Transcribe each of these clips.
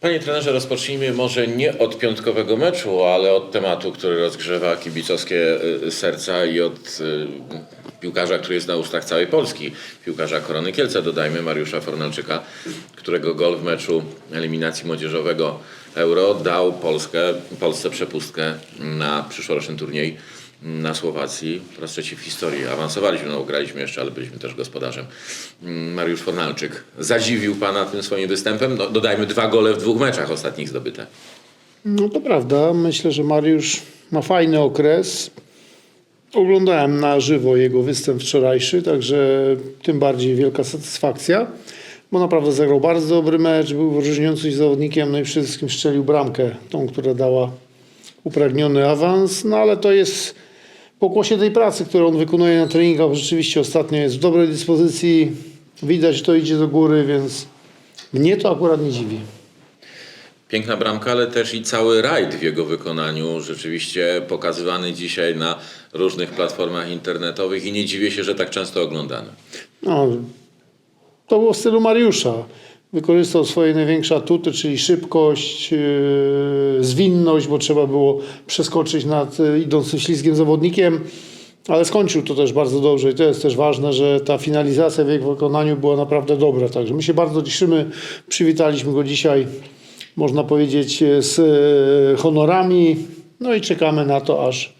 Panie trenerze, rozpocznijmy może nie od piątkowego meczu, ale od tematu, który rozgrzewa kibicowskie y, serca i od y, piłkarza, który jest na ustach całej Polski. Piłkarza Korony Kielce, dodajmy, Mariusza Fornalczyka, którego gol w meczu eliminacji młodzieżowego Euro dał Polskę, Polsce przepustkę na przyszłoroczny turniej na Słowacji. Po raz trzeci w historii awansowaliśmy, no graliśmy jeszcze, ale byliśmy też gospodarzem. Mm, Mariusz Fornalczyk zadziwił Pana tym swoim występem. No, dodajmy dwa gole w dwóch meczach ostatnich zdobyte. No to prawda. Myślę, że Mariusz ma fajny okres. Oglądałem na żywo jego występ wczorajszy, także tym bardziej wielka satysfakcja, bo naprawdę zagrał bardzo dobry mecz, był wyróżniającym zawodnikiem, no i przede wszystkim strzelił bramkę, tą, która dała upragniony awans, no ale to jest pokłosie tej pracy, którą on wykonuje na treningach. Rzeczywiście ostatnio jest w dobrej dyspozycji, widać, że to idzie do góry, więc mnie to akurat nie dziwi. Piękna bramka, ale też i cały rajd w jego wykonaniu, rzeczywiście pokazywany dzisiaj na różnych platformach internetowych i nie dziwię się, że tak często oglądany. No, to było w stylu Mariusza. Wykorzystał swoje największe atuty, czyli szybkość, yy, zwinność, bo trzeba było przeskoczyć nad yy, idącym ślizgiem zawodnikiem, ale skończył to też bardzo dobrze i to jest też ważne, że ta finalizacja w jego wykonaniu była naprawdę dobra. Także my się bardzo cieszymy, przywitaliśmy go dzisiaj, można powiedzieć, z yy, honorami, no i czekamy na to, aż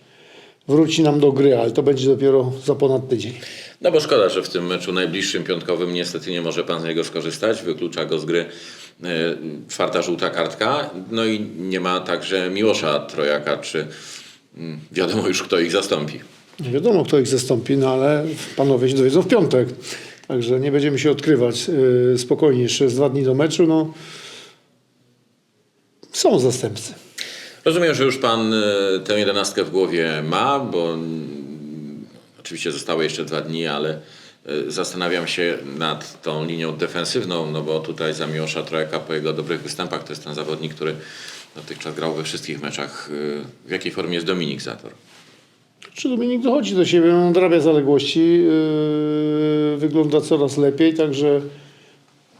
wróci nam do gry, ale to będzie dopiero za ponad tydzień. No bo szkoda, że w tym meczu najbliższym piątkowym niestety nie może Pan z niego skorzystać. Wyklucza go z gry e, czwarta żółta kartka. No i nie ma także Miłosza Trojaka, czy mm, wiadomo już kto ich zastąpi. Nie wiadomo, kto ich zastąpi, no ale panowie się dowiedzą w piątek. Także nie będziemy się odkrywać yy, spokojnie. Jeszcze jest dwa dni do meczu. No. Są zastępcy. Rozumiem, że już Pan e, tę jedenastkę w głowie ma, bo mm, oczywiście zostały jeszcze dwa dni, ale e, zastanawiam się nad tą linią defensywną, no bo tutaj za Miłosza Trojaka po jego dobrych występach to jest ten zawodnik, który dotychczas grał we wszystkich meczach. E, W jakiej formie jest Dominik Zator? Czy Dominik dochodzi do siebie, nadrabia zaległości, yy, wygląda coraz lepiej, także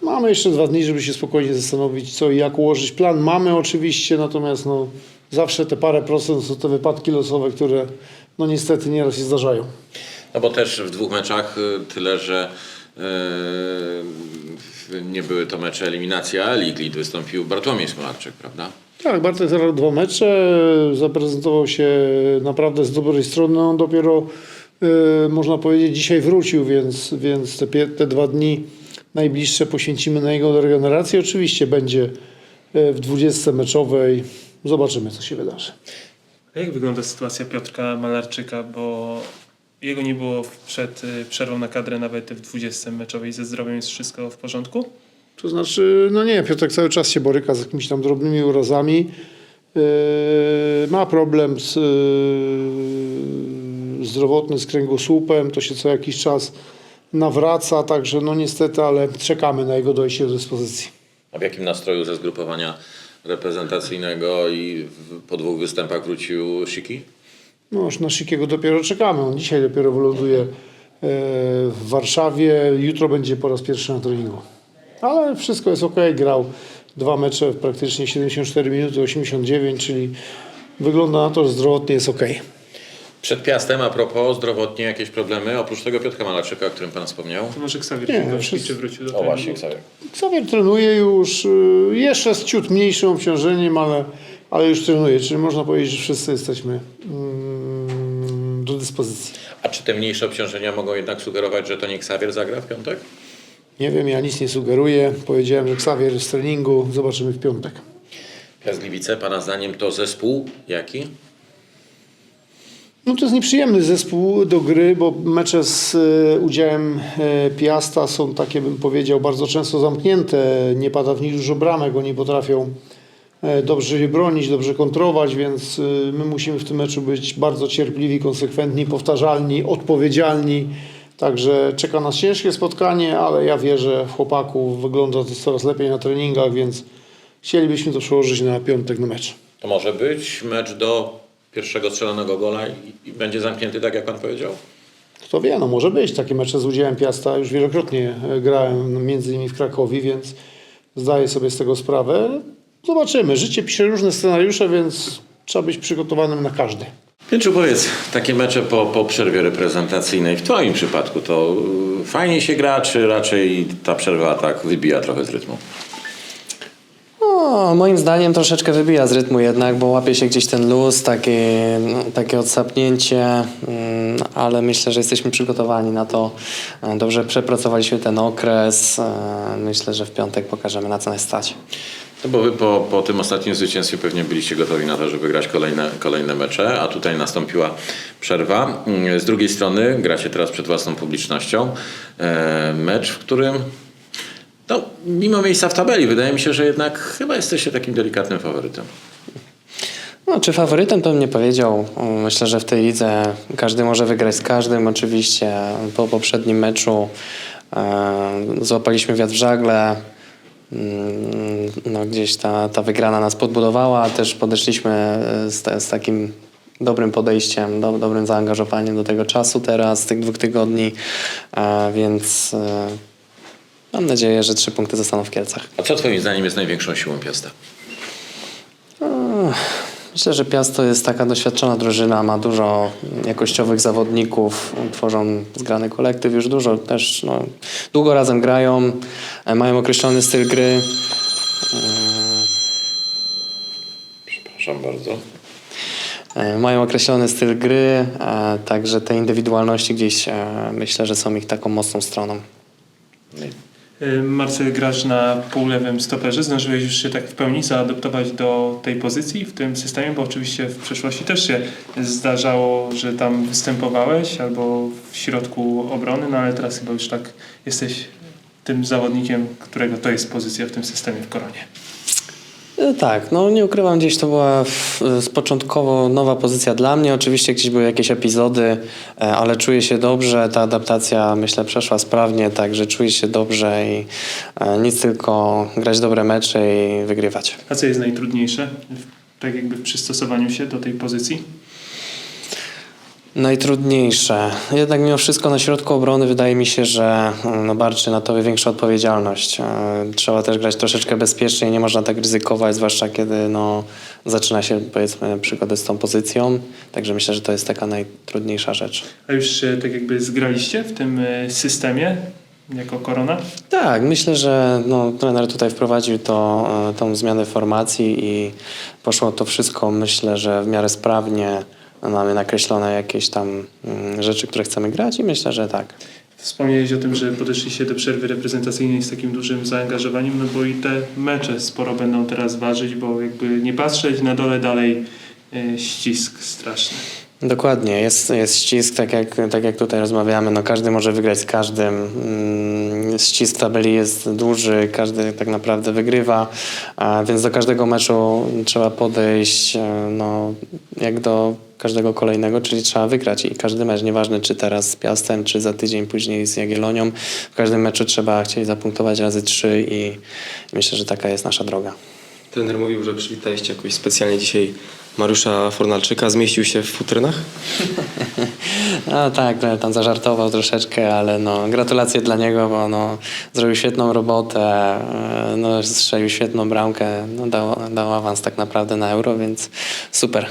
mamy jeszcze dwa dni, żeby się spokojnie zastanowić, co i jak ułożyć plan. Mamy oczywiście, natomiast no, zawsze te parę procent są te wypadki losowe, które no niestety nieraz się zdarzają. No bo też w dwóch meczach y, tyle, że y, nie były to mecze eliminacji A League, wystąpił Bartłomiej Smolarczyk, prawda? Tak, Bartek zagrał dwa mecze, zaprezentował się naprawdę z dobrej strony. On dopiero, e, można powiedzieć, dzisiaj wrócił, więc, więc te, te dwa dni najbliższe poświęcimy na jego regenerację. Oczywiście będzie e, w 20 meczowej. Zobaczymy, co się wydarzy. A jak wygląda sytuacja Piotrka Malarczyka, bo jego nie było przed y, przerwą na kadrę nawet w 20 meczowej. Ze zdrowiem jest wszystko w porządku? To znaczy, no nie, Piotrek cały czas się boryka z jakimiś tam drobnymi urazami. Yy, ma problem z, yy, zdrowotny z kręgosłupem, to się co jakiś czas nawraca, także no niestety, ale czekamy na jego dojście do dyspozycji. A w jakim nastroju ze zgrupowania reprezentacyjnego i w, po dwóch występach wrócił Siki? No już na Szykiego dopiero czekamy, on dzisiaj dopiero wyląduje yy, w Warszawie, jutro będzie po raz pierwszy na treningu. Ale wszystko jest ok, grał dwa mecze w praktycznie 74 minuty, 89, czyli wygląda na to, że zdrowotnie jest ok. Przed Piastem, a propos zdrowotnie jakieś problemy, oprócz tego Piotrka Malarczyka, o którym Pan wspomniał. To może Ksawir Nie, wszyscy- czy wrócił do O właśnie, treningu? Ksawier. Xavier trenuje już, y, jeszcze z ciut mniejszym obciążeniem, ale, ale już trenuje, czyli można powiedzieć, że wszyscy jesteśmy mm, do dyspozycji. A czy te mniejsze obciążenia mogą jednak sugerować, że to nie Ksawier zagra w piątek? Nie wiem, ja nic nie sugeruję. Powiedziałem, że Xavier z treningu, zobaczymy w piątek. Piast Gliwice, Pana zdaniem to zespół jaki? No to jest nieprzyjemny zespół do gry, bo mecze z e, udziałem e, Piasta są takie, bym powiedział, bardzo często zamknięte. Nie pada w nich dużo bramek, oni potrafią e, dobrze się bronić, dobrze kontrować, więc my musimy w tym meczu być bardzo cierpliwi, konsekwentni, powtarzalni, odpowiedzialni. Także czeka nas ciężkie spotkanie, ale ja wierzę w chłopaków, wygląda to coraz lepiej na treningach, więc chcielibyśmy to przełożyć na piątek na mecz. To może być mecz do pierwszego strzelonego gola i, i będzie zamknięty tak, jak Pan powiedział? Kto wie, no może być. Takie mecze z udziałem Piasta już wielokrotnie e, grałem, między innymi w Krakowie, więc zdaję sobie z tego sprawę. Zobaczymy. Życie pisze różne scenariusze, więc trzeba być przygotowanym na każdy. Pięciu, powiedz, takie mecze po, po przerwie reprezentacyjnej, w Twoim przypadku to y, fajnie się gra, czy raczej ta przerwa tak wybija trochę z rytmu? No, moim zdaniem troszeczkę wybija z rytmu jednak, bo łapie się gdzieś ten luz, takie, takie odsapnięcie, mm, ale myślę, że jesteśmy przygotowani na to. Dobrze przepracowaliśmy ten okres. e, Myślę, że w piątek pokażemy na co nas stać. No bo wy po, po tym ostatnim zwycięstwie pewnie byliście gotowi na to, żeby grać kolejne, kolejne mecze, a tutaj nastąpiła przerwa. Mm, Z drugiej strony gracie teraz przed własną publicznością. E, mecz, w którym no, mimo miejsca w tabeli wydaje mi się, że jednak chyba jesteście takim delikatnym faworytem. No, czy faworytem to bym nie powiedział. Myślę, że w tej lidze każdy może wygrać z każdym. Oczywiście po poprzednim meczu e, złapaliśmy wiatr w żagle. Mm, No, gdzieś ta, ta wygrana nas podbudowała. Też podeszliśmy e, z, z takim dobrym podejściem, do, dobrym zaangażowaniem do tego czasu teraz, tych dwóch tygodni. E, więc mam nadzieję, że trzy punkty zostaną w Kielcach. A co Twoim zdaniem jest największą siłą Piasta? Myślę, że Piast to jest taka doświadczona drużyna, ma dużo jakościowych zawodników, tworzą zgrany kolektyw, już dużo też, no, długo razem grają, e, mają określony styl gry. Przepraszam bardzo. E, Mają określony styl gry, e, także te indywidualności gdzieś e, myślę, że są ich taką mocną stroną. Y, Marcel, grasz na półlewym stoperze. Zdążyłeś już się tak w pełni zaadoptować do tej pozycji w tym systemie, bo oczywiście w przeszłości też się zdarzało, że tam występowałeś albo w środku obrony, no ale teraz chyba już tak jesteś tym zawodnikiem, którego to jest pozycja w tym systemie w Koronie. E, Tak, no nie ukrywam, gdzieś to była w, z początkowo nowa pozycja dla mnie. Oczywiście gdzieś były jakieś epizody, e, ale czuję się dobrze. Ta adaptacja myślę przeszła sprawnie, także czuję się dobrze i e, nic tylko grać dobre mecze i wygrywać. A co jest najtrudniejsze tak jakby w przystosowaniu się do tej pozycji? Najtrudniejsze. Jednak mimo wszystko na środku obrony wydaje mi się, że mm, no, barczy na tobie większa odpowiedzialność. E, Trzeba też grać troszeczkę bezpiecznie, nie można tak ryzykować, zwłaszcza kiedy no, zaczyna się powiedzmy przygodę z tą pozycją. Także myślę, że to jest taka najtrudniejsza rzecz. A już się tak jakby zgraliście w tym y, systemie jako Korona? Tak, myślę, że no, trener tutaj wprowadził to, e, tą zmianę formacji i poszło to wszystko, myślę, że w miarę sprawnie. Mamy nakreślone jakieś tam mm, rzeczy, które chcemy grać i myślę, że tak. Wspomniałeś o tym, że podeszliście do przerwy reprezentacyjnej z takim dużym zaangażowaniem, no bo i te mecze sporo będą teraz ważyć, bo jakby nie patrzeć na dole dalej y, ścisk straszny. Dokładnie, jest, jest ścisk, tak jak, tak jak tutaj rozmawiamy, no każdy może wygrać z każdym. Mm, Ścisk tabeli jest duży, każdy tak naprawdę wygrywa, więc do każdego meczu trzeba podejść e, no, jak do każdego kolejnego, czyli trzeba wygrać i każdy mecz, nieważne czy teraz z Piastem, czy za tydzień później z Jagiellonią, w każdym meczu trzeba chcieć zapunktować razy trzy i myślę, że taka jest nasza droga. Trener mówił, że przywitaliście jakoś specjalnie dzisiaj Mariusza Fornalczyka. Zmieścił się w futrynach? No tak, tam zażartował troszeczkę, ale no, gratulacje dla niego, bo no, zrobił świetną robotę, e, no, strzelił świetną bramkę, no, dał, dał awans tak naprawdę na euro, więc super.